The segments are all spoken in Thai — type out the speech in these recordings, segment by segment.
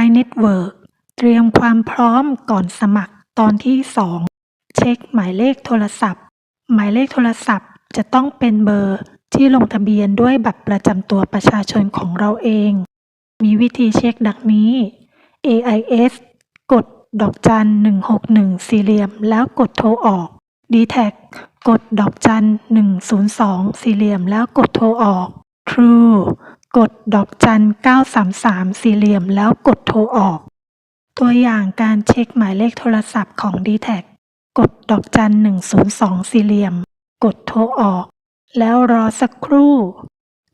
Line Network เตรียมความพร้อมก่อนสมัครตอนที่ 2 เช็คหมายเลขโทรศัพท์ หมายเลขโทรศัพท์จะต้องเป็นเบอร์ที่ลงทะเบียนด้วยบัตรประจำตัวประชาชนของเราเอง มีวิธีเช็คดังนี้ AIS กดดอกจัน 161 สี่เหลี่ยม แล้วกดโทรออก d t แทกดดอกจัน 102 สี่เหลี่ยม แล้วกดโทรออก True กดดอกจัน 933 สี่เหลี่ยมแล้วกดโทรออก ตัวอย่างการเช็คหมายเลขโทรศัพท์ของ d t แทกดดอกจัน 102 สี่เหลี่ยม กดโทรออก แล้วรอสักครู่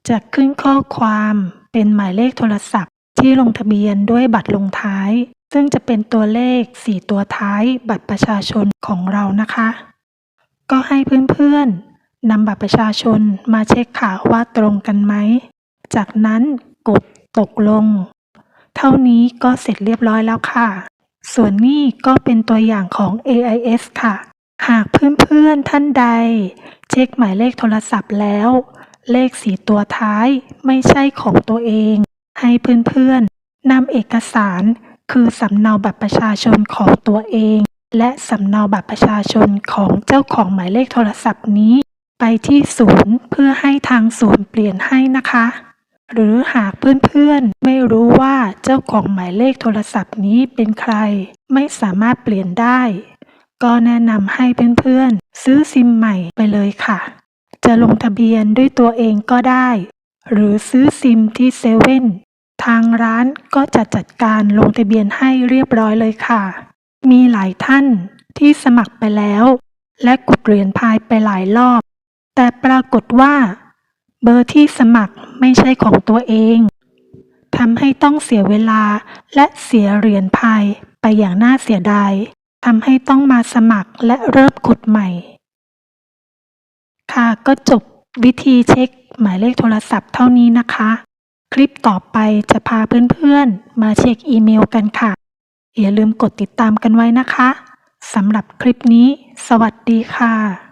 จะขึ้นข้อความเป็นหมายเลขโทรศัพท์ ที่ลงทะเบียนด้วยบัตรลงท้าย ซึ่งจะเป็นตัวเลข 4 ตัวท้ายบัตรประชาชนของเรานะคะ ก็ให้เพื่อนๆนำบัตรประชาชนมาเช็คค่ะว่าตรงกันไหม จากนั้นกดตกลง เท่านี้ก็เสร็จเรียบร้อยแล้วค่ะ ส่วนนี้ก็เป็นตัวอย่างของ AIS ค่ะ หากเพื่อนๆท่านใด เช็คหมายเลขโทรศัพท์แล้ว เลขสีตัวท้ายไม่ใช่ของตัวเอง ให้เพื่อนๆนำเอกสารคือสำเนาบัตรประชาชนของตัวเอง และสำเนาบัตรประชาชนของเจ้าของหมายเลขโทรศัพท์นี้ ไปที่ศูนย์เพื่อให้ทางศูนย์เปลี่ยนให้นะคะ หรือหากเพื่อนๆ ไม่รู้ว่าเจ้าของหมายเลขโทรศัพท์นี้เป็นใคร ไม่สามารถเปลี่ยนได้ ก็แนะนำให้เพื่อนๆ ซื้อซิมใหม่ไปเลยค่ะ จะลงทะเบียนด้วยตัวเองก็ได้ หรือซื้อซิมที่เซเว่นทางร้านก็จะจัดการลงทะเบียนให้เรียบร้อยเลยค่ะ มีหลายท่านที่สมัครไปแล้ว และกดเหรียญพายไปหลายรอบ แต่ปรากฏว่า เบอร์ที่สมัครไม่ใช่ของตัวเองทำให้ต้องเสียเวลาและเสียเหรียญพายไปอย่างน่าเสียดายทำให้ต้องมาสมัครและเริ่มกดใหม่ ค่ะก็จบวิธีเช็คหมายเลขโทรศัพท์เท่านี้นะคะ คลิปต่อไปจะพาเพื่อนๆ มาเช็คอีเมลกันค่ะ อย่าลืมกดติดตามกันไว้นะคะสำหรับคลิปนี้ สวัสดีค่ะ